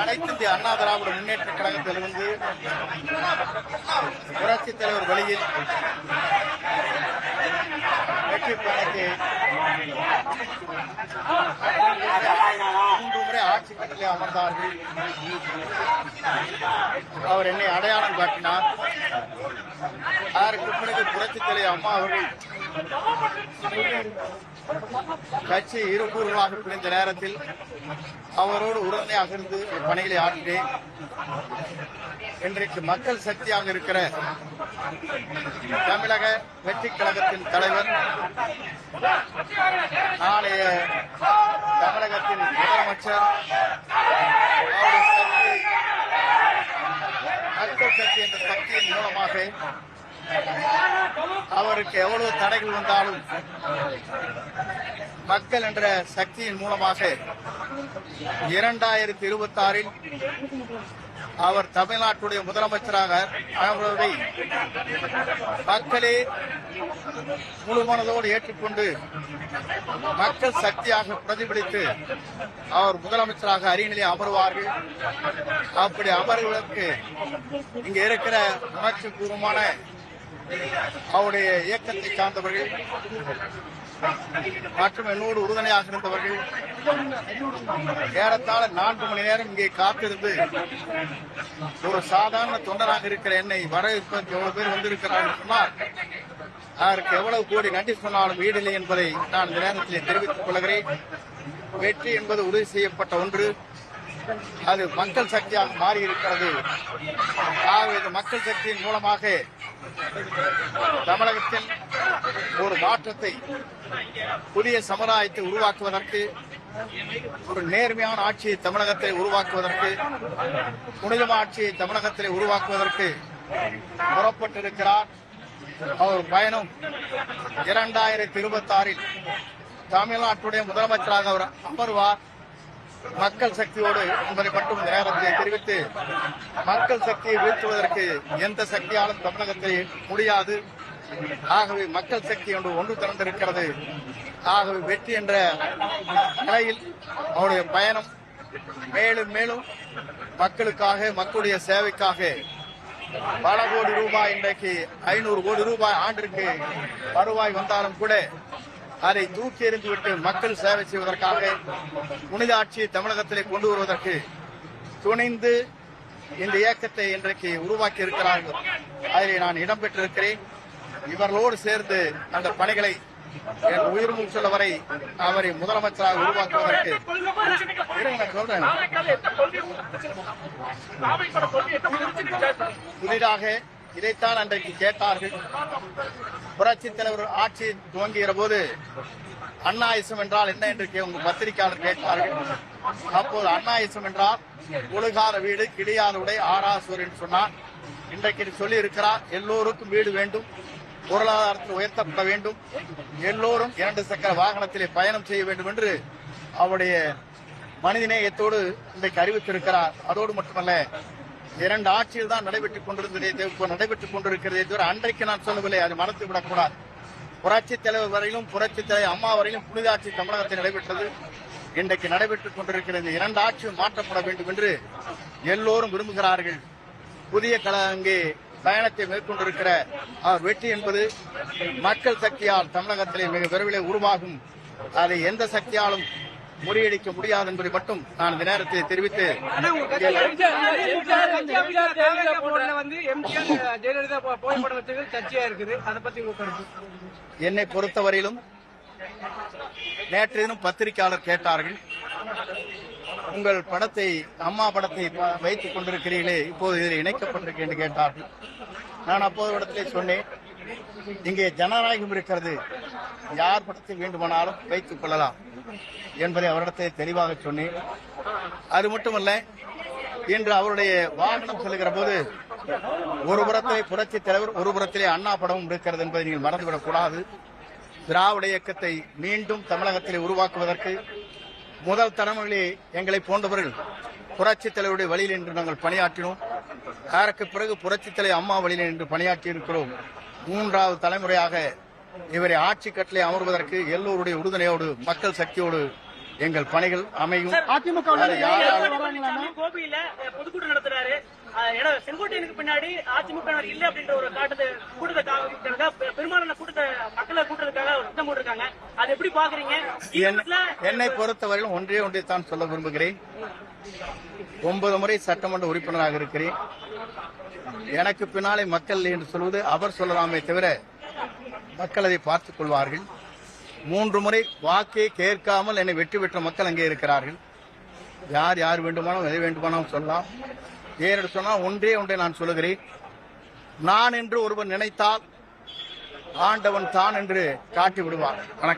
அனைத்து இந்திய அண்ணா திராவிட முன்னேற்ற கழகத்திலிருந்து புரட்சித் தலைவர் வழியில் வெற்றி பயணத்தை மூன்று முறை ஆட்சி கட்டிலே அமர்ந்தார்கள். அவர் என்னை அடையாளம் காட்டினார். அதற்கு பிறகு புரட்சித் தலைவர் அம்மா அவர்கள் கட்சி இருபூர்வமாக பிரிந்த நேரத்தில் அவரோடு உடனே அகர்ந்து பணிகளை ஆற்றினேன். இன்றைக்கு மக்கள் சக்தியாக இருக்கிற தமிழக வெற்றி கழகத்தின் தலைவர் நாளைய தமிழகத்தின் முதலமைச்சர் சக்தி மக்கள் சக்தி என்ற சக்தியின் மூலமாக அவருக்கு எவ்வளவு தடைகள் வந்தாலும் மக்கள் என்ற சக்தியின் மூலமாக இரண்டாயிரத்தி இருபத்தி ஆறில் அவர் தமிழ்நாட்டுடைய முதலமைச்சராக அமர்வதை மக்களே முழுமனதோடு ஏற்றுக்கொண்டு மக்கள் சக்தியாக பிரதிபலித்து அவர் முதலமைச்சராக அரியணையிலே அமர்வார்கள். அப்படி அமர்வதற்கு இங்கே இருக்கிற உணர்ச்சி பூர்வமான அவருடைய இயக்கத்தை சார்ந்தவர்கள் மற்றும் என்னோடு உறுதுணையாக இருந்தவர்கள் ஏறத்தாழ நான்கு மணி நேரம் இங்கே காத்திருந்து ஒரு சாதாரண தொண்டராக இருக்கிற என்னை வரவேற்பதற்கு எவ்வளவு பேர் வந்திருக்கிறார்கள் சொன்னால் அதற்கு எவ்வளவு கோடி நன்றி சொன்னாலும் ஈடில்லை என்பதை நான் இந்த நேரத்தில் தெரிவித்துக் கொள்கிறேன். வெற்றி என்பது உறுதி செய்யப்பட்ட ஒன்று. அது மக்கள் சக்தியாக மாறி இருக்கிறது ஆகவே இந்த மக்கள் சக்தியின் மூலமாக தமிழகத்தில் ஒரு மாற்றத்தை புதிய சமுதாயத்தை உருவாக்குவதற்கு ஒரு நேர்மையான ஆட்சியை தமிழகத்தை உருவாக்குவதற்கு புனிதமான ஆட்சியை தமிழகத்திலே உருவாக்குவதற்கு புறப்பட்டிருக்கிறார் அவர் பயணம் இரண்டாயிரத்தி இருபத்தி ஆறில் தமிழ்நாட்டுடைய முதலமைச்சராக அவர் அமர்வார். மக்கள் சக்தியோடு என்பதை மட்டும் நேரத்தை தெரிவித்து மக்கள் சக்தியை வீழ்த்துவதற்கு எந்த சக்தியாலும் தமிழகத்தை முடியாது. ஆகவே மக்கள் சக்தி ஒன்று ஒன்று திறந்திருக்கிறது. ஆகவே வெற்றி என்ற நிலையில் அவருடைய பயணம் மேலும் மேலும் மக்களுக்காக மக்களுடைய சேவைக்காக பல கோடி ரூபாய் இன்றைக்கு ஐநூறு கோடி ரூபாய் ஆண்டிற்கு வருவாய் வந்தாலும் கூட அதை தூக்கி எறிந்துவிட்டு மக்கள் சேவை செய்வதற்காக புனித ஆட்சியை தமிழகத்திலே கொண்டு வருவதற்கு துணிந்து இந்த இயக்கத்தை இன்றைக்கு உருவாக்கி இருக்கிறார்கள் அதில் நான் இடம்பெற்றிருக்கிறேன் இவர்களோடு சேர்ந்து அந்த பணிகளை என் உயிர் மூச்சுள்ள வரை அவரை முதலமைச்சராக உருவாக்குவதற்கு சொல்றேன். புதிதாக இதைத்தான் அன்றைக்கு கேட்டார்கள். புரட்சி தலைவர் ஆட்சி துவங்குகிற போது அண்ணாயுசம் என்றால் என்ன என்று கே- உங்க பத்திரிகையாளர் கேட்டார்கள். அப்போது அண்ணாயுசம் என்றால் ஒழுகார வீடு கிளியாத உடை ஆராசுவர் என்று சொன்னார். இன்றைக்கு சொல்லி இருக்கிறார் எல்லோருக்கும் வீடு வேண்டும் பொருளாதாரத்தில் உயர்த்தப்பட வேண்டும் எல்லோரும் இரண்டு சக்கர வாகனத்திலே பயணம் செய்ய வேண்டும் என்று அவருடைய மனிதநேயத்தோடு இன்றைக்கு அறிவித்திருக்கிறார். அதோடு மட்டுமல்ல இரண்டு ஆட்சியில் தான் நடைபெற்றுக் கொண்டிருந்ததே நடைபெற்றுக் கொண்டிருக்கிறதே தவிர அன்றைக்கு நான் சொல்லவில்லை அதை மறந்து விடக்கூடாது புரட்சி தலைவர் வரையிலும் புரட்சி தலைவர் அம்மா வரையிலும் புனித ஆட்சி தமிழகத்தில் நடைபெற்றது. இன்றைக்கு நடைபெற்றுக் கொண்டிருக்கிற இந்த இரண்டு ஆட்சியும் மாற்றப்பட வேண்டும் என்று எல்லோரும் விரும்புகிறார்கள். புதிய கல அங்கே பயணத்தை மேற்கொண்டிருக்கிற அவர் வெற்றி என்பது மக்கள் சக்தியால் தமிழகத்திலே மிக விரைவில் உருவாகும். அதை எந்த சக்தியாலும் முறியடிக்க முடியாது என்பதை மட்டும் நான் இந்த நேரத்தில் தெரிவித்து ஜெயலலிதா இருக்குது அதை என்னை பொறுத்தவரையிலும் நேற்று தினம் பத்திரிகையாளர் கேட்டார்கள். உங்கள் படத்தை அம்மா படத்தை வைத்துக் கொண்டிருக்கிறீர்களே இப்போது இதில் இணைக்கப்பட்டிருக்கேன் என்று கேட்டார்கள். நான் அப்போது இடத்திலே சொன்னேன் இங்கே ஜனநாயகம் இருக்கிறது. யார் படத்தை வேண்டுமானாலும் வைத்துக் கொள்ளலாம் என்பதை அவரிடத்தை தெளிவாக சொன்னேன். அது மட்டுமல்ல இன்று அவருடைய வாகனம் செல்கிற போது ஒரு புறத்திலே புரட்சி தலைவர் ஒரு புறத்திலே அண்ணா படமும் இருக்கிறது என்பதை நீங்கள் மறந்துவிடக் கூடாது. திராவிட இயக்கத்தை மீண்டும் தமிழகத்திலே உருவாக்குவதற்கு முதல் தலைமுறையிலே எங்களை போன்றவர்கள் புரட்சி தலைவருடைய வழியில் என்று நாங்கள் பணியாற்றினோம். அதற்கு பிறகு புரட்சி தலைவர் அம்மா வழியில் என்று பணியாற்றி இருக்கிறோம் மூன்றாவது தலைமுறையாக இவரை ஆட்சி கட்டளை அமர்வதற்கு எல்லோருடைய உறுதுணையோடு மக்கள் சக்தியோடு எங்கள் பணிகள் அமையும். அதிமுக வேற யாராவது எடப்பாடி பழனிசாமி கோபியில அஹ், பொதுக்கூட்டம் நடத்துறாரு. அஹ், எட- செங்கோட்டையனுக்கு பின்னாடி அதிமுக இல்ல அப்படின்ற ஒரு காட்டத்தை கூட்டத்தை காமிக்கிறதுக்காக பெ- பெரும்பாலான கூட்டத்தை மக்களை கூட்டத்துக்காக ஒரு திட்டம் போட்டிருக்காங்க. அதை எப்படி பாக்குறீங்க? என்- என்னை பொறுத்தவரையிலும் ஒன்றே ஒன்றை தான் சொல்ல விரும்புகிறேன். ஒன்பது முறை சட்டமன்ற உறுப்பினராக இருக்கிறேன். எனக்கு பின்னாலே மக்கள் என்று சொல்வது அவர் சொல்லலாமே தவிர மக்கள் அதை பார்த்துக் கொள்வார்கள். மூன்று முறை வாக்கை கேட்காமல் என்னை வெற்றி பெற்ற மக்கள் அங்கே இருக்கிறார்கள். யார் யார் வேண்டுமானாலும் எதை வேண்டுமானாலும் சொல்லலாம். ஏனென்று சொன்னால் ஒன்றே ஒன்றை நான் சொல்லுகிறேன். நான் என்று ஒருவன் நினைத்தால் ஆண்டவன் தான் என்று காட்டி விடுவார் வணக்கம்.